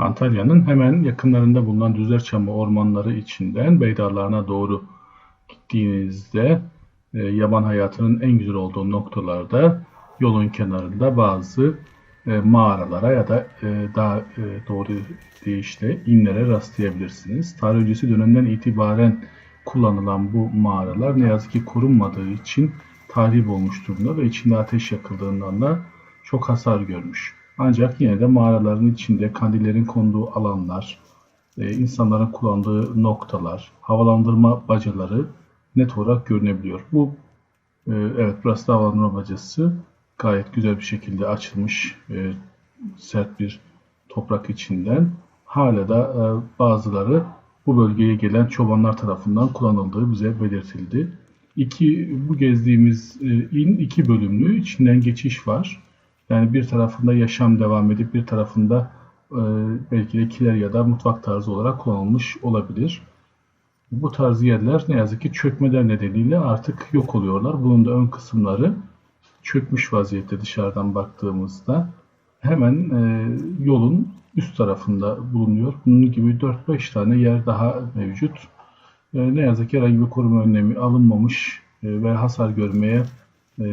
Antalya'nın hemen yakınlarında bulunan Düzlerçamı ormanları içinden Beydarlarına doğru gittiğinizde e, yaban hayatının en güzel olduğu noktalarda yolun kenarında bazı e, mağaralara ya da e, daha e, doğru deyişle inlere rastlayabilirsiniz. Tarih öncesi dönemden itibaren kullanılan bu mağaralar ne yazık ki korunmadığı için tahrip olmuş durumda ve içinde ateş yakıldığından da çok hasar görmüş. Ancak yine de mağaraların içinde kandillerin konduğu alanlar, e, insanların kullandığı noktalar, havalandırma bacaları net olarak görünebiliyor. Bu e, evet burası da havalandırma bacası gayet güzel bir şekilde açılmış e, sert bir toprak içinden. Hala da bazıları bu bölgeye gelen çobanlar tarafından kullanıldığı bize belirtildi. İki, bu gezdiğimiz in iki bölümlü içinden geçiş var. Yani bir tarafında yaşam devam edip bir tarafında e, belki de kiler ya da mutfak tarzı olarak kullanılmış olabilir. Bu tarz yerler ne yazık ki çökmeler nedeniyle artık yok oluyorlar. Bunun da ön kısımları çökmüş vaziyette dışarıdan baktığımızda hemen e, yolun üst tarafında bulunuyor. Bunun gibi 4-5 tane yer daha mevcut. E, ne yazık ki herhangi bir koruma önlemi alınmamış e, ve hasar görmeye e,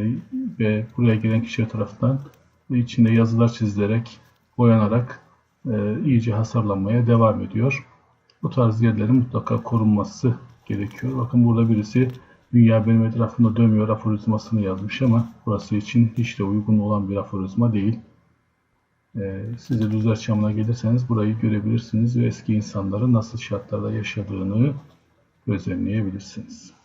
ve buraya gelen kişiler tarafından içinde yazılar çizilerek, boyanarak e, iyice hasarlanmaya devam ediyor. Bu tarz yerlerin mutlaka korunması gerekiyor. Bakın burada birisi Dünya benim etrafımda dönmüyor aforizmasını yazmış ama burası için hiç de uygun olan bir aforizma değil. Ee, siz de Düzler Çamı'na gelirseniz burayı görebilirsiniz ve eski insanların nasıl şartlarda yaşadığını gözlemleyebilirsiniz.